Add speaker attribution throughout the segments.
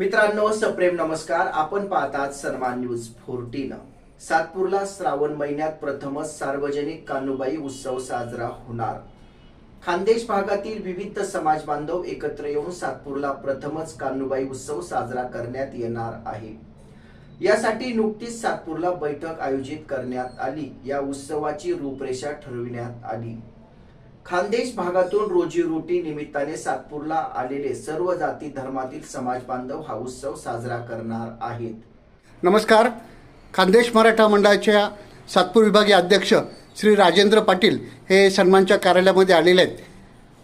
Speaker 1: मित्रांनो सप्रेम नमस्कार. आपण पाहतात सन्मान न्यूज फोर्टीन. सातपूरला श्रावण महिन्यात प्रथमच सार्वजनिक कानुबाई उत्सव साजरा होणार. खानदेश भागातील विविध समाज बांधव एकत्र येऊन सातपूरला प्रथमच कानुबाई उत्सव साजरा करण्यात येणार आहे. यासाठी नुकतीच सातपूरला बैठक आयोजित करण्यात आली. या उत्सवाची रूपरेषा ठरविण्यात आली. खानदेश भागातून रोजीरोटी निमित्ताने सातपूरला आलेले सर्व जाती धर्मातील समाज बांधव हा उत्सव साजरा करणार आहेत.
Speaker 2: नमस्कार. खानदेश मराठा मंडळाच्या सातपूर विभागीय अध्यक्ष श्री राजेंद्र पाटील हे सन्मानच्या कार्यालयामध्ये आलेले आहेत.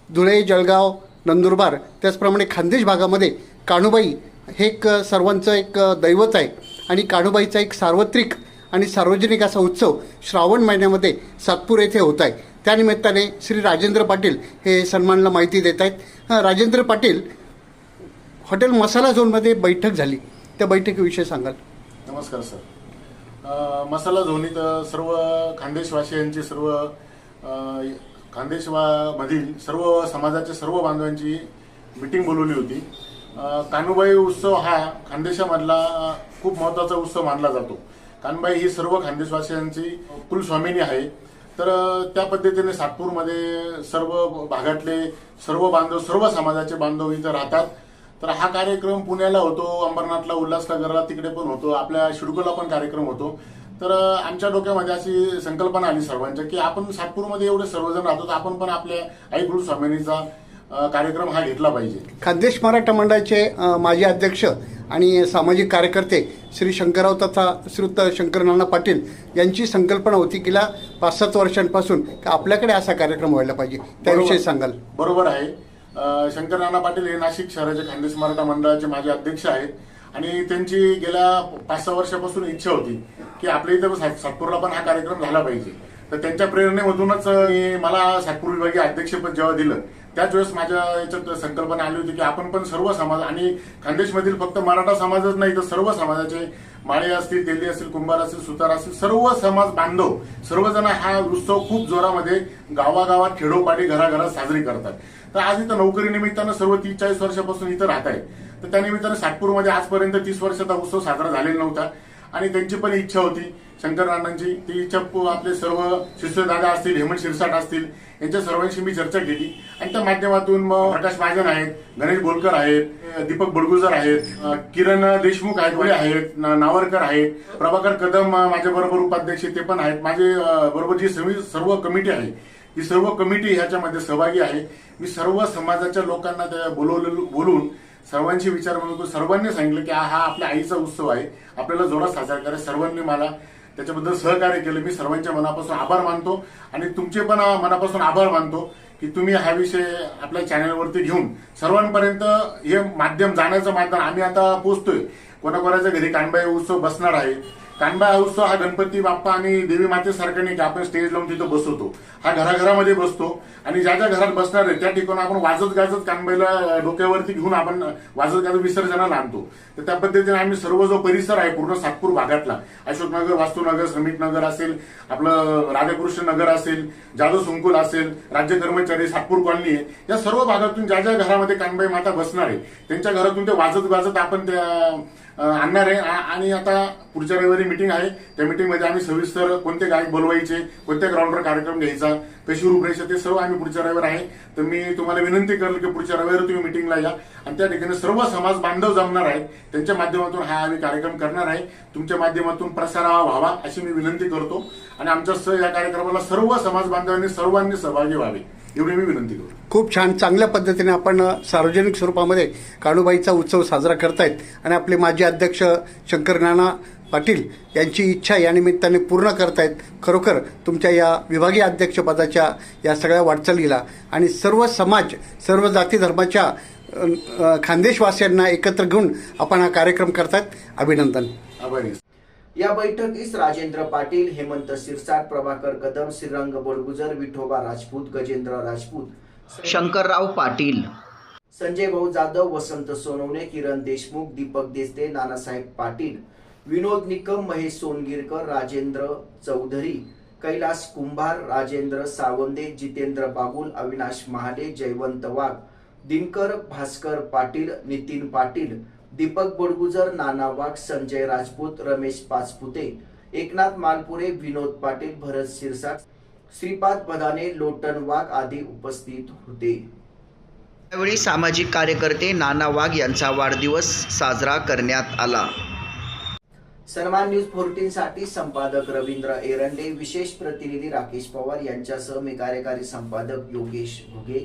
Speaker 2: धुळे जळगाव नंदुरबार त्याचप्रमाणे खानदेश भागामध्ये काणूबाई हे एक सर्वांचं एक दैवत आहे आणि काणूबाईचा एक सार्वत्रिक आणि सार्वजनिक असा उत्सव श्रावण महिन्यामध्ये सातपूर येथे होत आहे. त्यानिमित्ताने श्री राजेंद्र पाटील हे सन्मानला माहिती देत आहेत. हां राजेंद्र पाटील हॉटेल मसाला झोनमध्ये बैठक झाली. त्या बैठकीविषयी सांगाल.
Speaker 3: नमस्कार सर. मसाला झोनीत अ, सर्व खानदेशवासियांची सर्व खानदेशवामधील सर्व समाजाच्या सर्व बांधवांची मिटिंग बोलवली होती. अ, कानुबाई उत्सव हा खानदेशामधला खूप महत्त्वाचा उत्सव मानला जातो. कानबाई ही सर्व खानदेशवासियांची कुलस्वामिनी आहे. तर त्या पद्धतीने सातपूरमध्ये सर्व भागातले सर्व बांधव सर्व समाजाचे बांधव इथं राहतात. तर हा कार्यक्रम पुण्याला होतो अंबरनाथला उल्हासनगरला तिकडे पण होतो आपल्या शिडकोला पण कार्यक्रम होतो. तर आमच्या डोक्यामध्ये अशी संकल्पना आली सर्वांच्या की आपण सातपूरमध्ये एवढे सर्वजण राहतो तर आपण पण आपल्या आई गुरु स्वामिनीचा कार्यक्रम हा घेतला पाहिजे.
Speaker 2: खानदेश मराठा मंडळाचे माजी अध्यक्ष आणि सामाजिक कार्यकर्ते श्री शंकरराव तथा श्रुत शंकर नाना पाटील यांची संकल्पना होती गेल्या पाच सात वर्षांपासून की आपल्याकडे असा कार्यक्रम व्हायला पाहिजे त्याविषयी. सांगाल.
Speaker 3: बरोबर आहे. अ, शंकर नाना पाटील हे नाशिक शहराचे खानदेश मराठा मंडळाचे माझे अध्यक्ष आहेत आणि त्यांची गेल्या पाच सहा वर्षापासून इच्छा होती की आपल्या इथं सात- सातपूरला पण हा कार्यक्रम झाला पाहिजे. तर त्यांच्या प्रेरणेमधूनच मला सातपूर विभागीय अध्यक्षपद जेव्हा दिलं त्याच वेळेस माझ्या याच्यात संकल्पना आली होती की आपण पण सर्व समाज आणि खानदेशमधील फक्त मराठा समाजच नाही तर सर्व समाजाचे माळे असतील तेली असतील कुंभार असतील सुतार असतील सर्व समाज बांधव सर्वजण हा उत्सव खूप जोरामध्ये गावागावात खेडोपाडी घराघरात साजरी करतात. तर आज इथं नोकरी निमित्तानं सर्व तीस चाळीस वर्षापासून इथं राहत आहे तर त्यानिमित्तानं सातपूरमध्ये आजपर्यंत तीस वर्षाचा उत्सव साजरा झालेला नव्हता आणि त्यांची पण इच्छा होती शंकर राणांची ती इच्छा आपले सर्व शिष्यदादा असतील हेमंत शिरसाट असतील यांच्या सर्वांशी मी चर्चा केली. आणि त्या माध्यमातून मग प्रकाश महाजन आहेत गणेश बोलकर आहेत दीपक बडगुजर आहेत किरण देशमुख आहेत वडे आहेत नावरकर आहेत प्रभाकर कदम माझ्या बरोबर उपाध्यक्ष ते पण आहेत. माझे बरोबर जी सर्व कमिटी आहे ही सर्व कमिटी ह्याच्यामध्ये सहभागी आहे. मी सर्व समाजाच्या लोकांना त्या बोलवलेलं बोलून सर्वांची विचार म्हणून सर्वांनी सांगितलं की हा आपल्या आईचा उत्सव आहे. आपल्याला जोडा साजरा करायचा सर्वांनी मला त्याच्याबद्दल सहकार्य केलं. मी सर्वांच्या मनापासून आभार मानतो आणि तुमचे पण मनापासून आभार मानतो की तुम्ही हा विषय आपल्या चॅनलवरती घेऊन सर्वांपर्यंत हे माध्यम जाण्याचं माध्यम आम्ही आता पोहोचतोय. कोणाकोणाच्या घरी कानबाई उत्सव बसणार आहे. कांबा उत्सव हा गणपती बाप्पा आणि देवी मातेसारखा नाही की आपण स्टेज लावून तिथं बसवतो. हा घराघरामध्ये बसतो. आणि ज्या ज्या घरात बसणार आहे त्या ठिकाणी आपण वाजत गाजत कांबाईला डोक्यावरती घेऊन आपण वाजत गाजत विसर्जनाला आणतो. तर त्या पद्धतीने आम्ही सर्व जो परिसर आहे पूर्ण सातपूर भागातला अशोकनगर वास्तुनगर श्रमिकनगर असेल आपलं राधाकृष्ण नगर असेल जाधव संकुल असेल राज्य कर्मचारी सातपूर कॉलनी आहे या सर्व भागातून ज्या ज्या घरामध्ये कानबाई माता बसणार आहे त्यांच्या घरातून ते वाजत गाजत आपण त्या आणणार आहे. आणि आता पुढच्या रविवारी मिटिंग आहे. त्या मिटिंगमध्ये आम्ही सविस्तर कोणते गायक बोलवायचे कोणत्या ग्राउंडवर कार्यक्रम घ्यायचा कशी रूपरेषा ते सर्व आम्ही पुढच्या रविवार आहे. तर मी तुम्हाला विनंती करेल की पुढच्या रविवारी तुम्ही मिटिंगला या. आणि त्या ठिकाणी सर्व समाज बांधव जमणार आहे त्यांच्या माध्यमातून हा आम्ही कार्यक्रम करणार आहे. तुमच्या माध्यमातून प्रसारावा व्हावा अशी मी विनंती करतो. आणि आमच्या स- या कार्यक्रमाला सर्व समाज बांधवांनी सर्वांनी सहभागी व्हावे. एवढी मी विनंती करतो
Speaker 2: खूप छान. चांगल्या पद्धतीने आपण सार्वजनिक स्वरूपामध्ये काणूबाईचा उत्सव साजरा करतायत आणि आपले माजी अध्यक्ष शंकर नाना पाटील यांची इच्छा या निमित्ताने पूर्ण करतायत. खरोखर तुमच्या या विभागीय अध्यक्षपदाच्या या सगळ्या वाटचालीला आणि सर्व समाज सर्व जाती धर्माच्या खानदेशवासियांना एकत्र घेऊन आपण हा कार्यक्रम करतायत. अभिनंदन.
Speaker 3: आभारी.
Speaker 1: या बैठकीस राजेंद्र पाटील हेमंत सिरसाट प्रभाकर कदम श्रीरंग बडगुजर विठोबा राजपूत गजेंद्र राजपूत शंकरराव पाटील. संजय भाऊ जाधव वसंत सोनवणे किरण देशमुख दीपक देसते नानासाहेब पाटील विनोद निकम महेश सोनगिरकर राजेंद्र चौधरी कैलास कुंभार राजेंद्र सावंदे जितेंद्र बागुल अविनाश महाले जयवंत वाघ दिनकर भास्कर पाटील नितीन पाटील दीपक बडगुजर नाना वाघ संजय राजपूत रमेश पाचपुते एकनाथ मालपुरे विनोद पाटील भरत शिरसाट श्रीपाद बदाने लोटन वाघ आदी उपस्थित होते. यावेळी सामाजिक कार्यकर्ते नाना वाघ यांचा वाढदिवस साजरा करण्यात आला. सन्मान न्यूज फोर्टीन साठी संपादक रवींद्र एरंडे विशेष प्रतिनिधी राकेश पवार यांच्यासह मी कार्यकारी संपादक योगेश घुगे